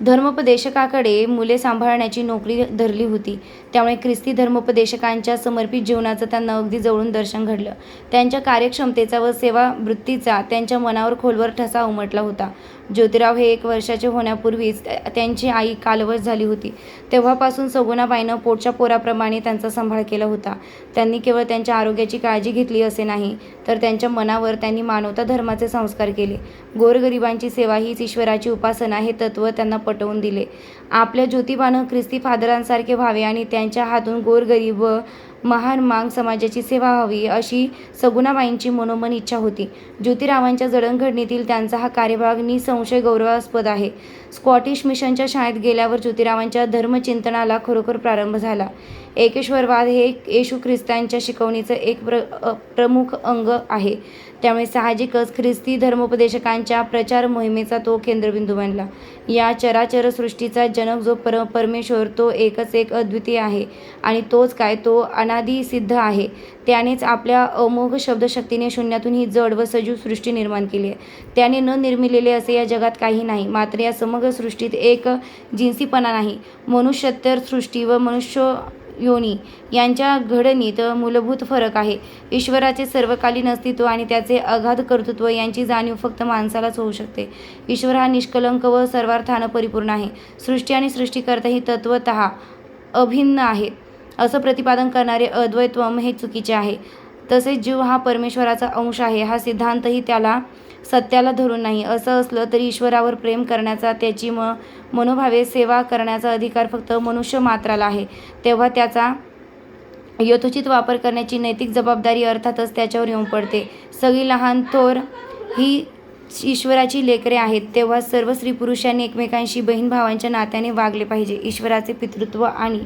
धर्मोपदेशकाकडे मुले सांभाळण्याची नोकरी धरली होती. त्यामुळे ख्रिस्ती धर्मोपदेशकांच्या समर्पित जीवनाचं त्यांना अगदी जवळून दर्शन घडलं. त्यांच्या कार्यक्षमतेचा व सेवावृत्तीचा त्यांच्या मनावर खोलवर ठसा उमटला होता. ज्योतिराव हे एक वर्षाचे होण्यापूर्वीच त्यांची आई कालवश झाली होती. तेव्हापासून सगुणाबाईनं पोटच्या पोराप्रमाणे त्यांचा सांभाळ केला होता. त्यांनी केवळ त्यांच्या आरोग्याची काळजी घेतली असे नाही तर त्यांच्या मनावर त्यांनी मानवता धर्माचे संस्कार केले. गोरगरिबांची सेवा हीच ईश्वराची उपासना हे तत्त्व त्यांना पटवून दिले. आपल्या ज्योतिबानं ख्रिस्ती फादरांसारखे व्हावे आणि त्यांच्या हातून गोरगरीब व महान मांग समाजाची सेवा व्हावी अशी सगुणाबाईंची मनोमन इच्छा होती. ज्योतिरावांच्या जडणघडणीतील त्यांचा हा कार्यभाग निसंशय गौरवास्पद आहे. स्कॉटिश मिशनच्या शाळेत गेल्यावर ज्योतिरावांच्या धर्मचिंतनाला खरोखर प्रारंभ झाला. एकेश्वरवाद हे येशू ख्रिस्तांच्या शिकवणीचं एक प्र प्रमुख अंग आहे. त्यामुळे साहजिकच ख्रिस्ती धर्मोपदेशकांच्या प्रचार मोहिमेचा तो केंद्रबिंदू बनला. या चराचर सृष्टीचा जनक जो पर परमेश्वर तो एकच एक अद्वितीय आहे. आणि तोच काय तो अनादी सिद्ध आहे. त्यानेच आपल्या अमोघ शब्दशक्तीने शून्यातून ही जड व सजीव सृष्टी निर्माण केली आहे. त्याने न निर्मिलेले असे या जगात काही नाही मात्र या समग्र सृष्टीत एक जिन्सीपणा नाही. मनुष्यत्तर सृष्टी व मनुष्य योनी यांच्या घडणीत मूलभूत फरक आहे. ईश्वराचे सर्वकालीन अस्तित्व आणि त्याचे अगाध कर्तृत्व यांची जाणीव फक्त माणसालाच होऊ शकते. ईश्वर हा निष्कलंक व सर्वार्थानं परिपूर्ण आहे. सृष्टी आणि सृष्टीकर्ता ही तत्वत अभिन्न आहेत. असं प्रतिपादन करणारे अद्वैत्वम हे चुकीचे आहे. तसेच जीव हा परमेश्वराचा अंश आहे. हा सिद्धांतही त्याला सत्याला धरून नाही. असं असलं तरी ईश्वरावर प्रेम करण्याचा त्याची म मनोभावे सेवा करण्याचा अधिकार फक्त मनुष्य मात्राला आहे. तेव्हा त्याचा यथोचित वापर करण्याची नैतिक जबाबदारी अर्थातच त्याच्यावर येऊन पडते. सगळी लहान थोर ही ईश्वराची लेकरे आहेत. तेव्हा सर्व स्त्री पुरुषांनी एकमेकांशी बहीण भावांच्या नात्याने वागले पाहिजे. ईश्वराचे पितृत्व आणि